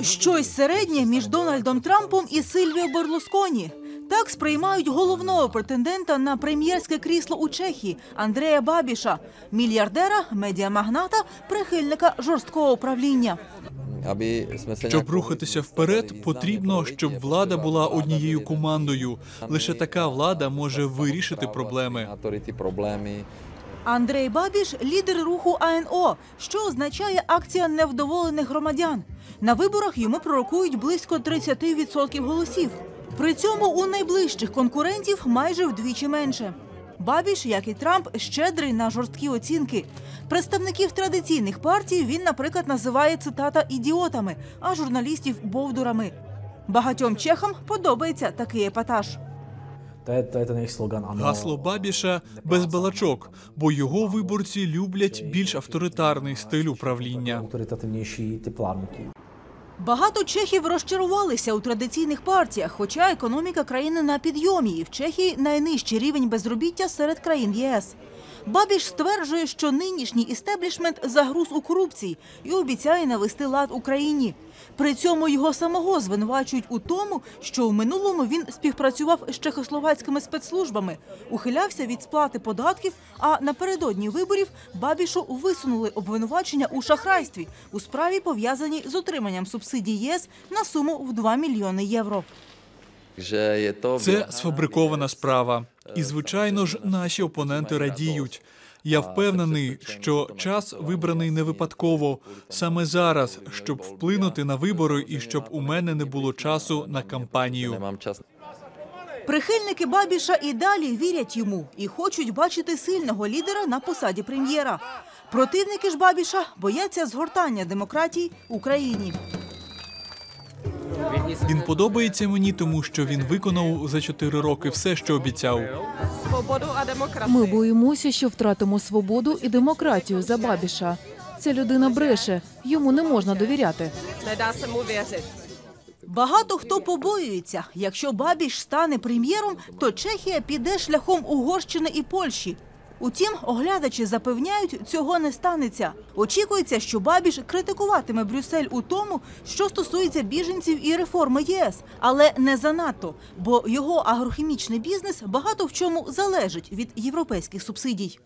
Щось середнє між Дональдом Трампом і Сильвіо Берлусконі. Так сприймають головного претендента на прем'єрське крісло у Чехії Андрея Бабіша, мільярдера, медіамагната, прихильника жорсткого управління. Щоб рухатися вперед, потрібно, щоб влада була однією командою. Лише така влада може вирішити проблеми. Андрей Бабіш лідер руху АНО, що означає акція невдоволених громадян. На виборах йому пророкують близько 30% голосів. При цьому у найближчих конкурентів майже вдвічі менше. Бабіш, як і Трамп, щедрий на жорсткі оцінки. Представників традиційних партій він, наприклад, називає цитата ідіотами, а журналістів бовдурами. Багатьом чехам подобається такий епатаж. Гасло Бабіша без балачок, бо його виборці люблять більш авторитарний стиль управління. Typ. Багато чехів розчарувалися у традиційних партіях, хоча економіка країни на підйомі, і в Чехії найнижчий рівень безробіття серед країн ЄС. Бабіш стверджує, що нинішній істеблішмент загруз у корупції і обіцяє навести лад у країні. При цьому його самого звинувачують у тому, що у минулому він співпрацював з чехословацькими спецслужбами, ухилявся від сплати податків. А напередодні виборів Бабішу висунули обвинувачення у шахрайстві у справі, пов'язаній з отриманням субсидій ЄС на суму в 2 мільйони євро. Že je to Це сфабрикована справа. І, звичайно ж, наші опоненти радіють. Я впевнений, що час вибраний не випадково саме зараз, щоб вплинути на вибори і щоб у мене не було часу на кампанію. Прихильники Бабіша і далі вірять йому і хочуть бачити сильного лідера на посаді прем'єра. Противники ж Бабіша бояться згортання демократії в Україні. Він подобається мені, тому що він виконав за чотири роки все, що обіцяв. Свободу а демократію. Ми боїмося, що втратимо свободу і демократію за Бабіша. Ця людина бреше, йому не можна довіряти. Багато хто побоюється, якщо Бабіш стане прем'єром, то Чехія піде шляхом Угорщини і Польщі. Утім, оглядачі запевняють, цього не станеться. Очікується, що Бабіш критикуватиме Брюссель у тому, що стосується біженців і реформи ЄС, але не занадто, бо його агрохімічний бізнес багато в чому залежить від європейських субсидій.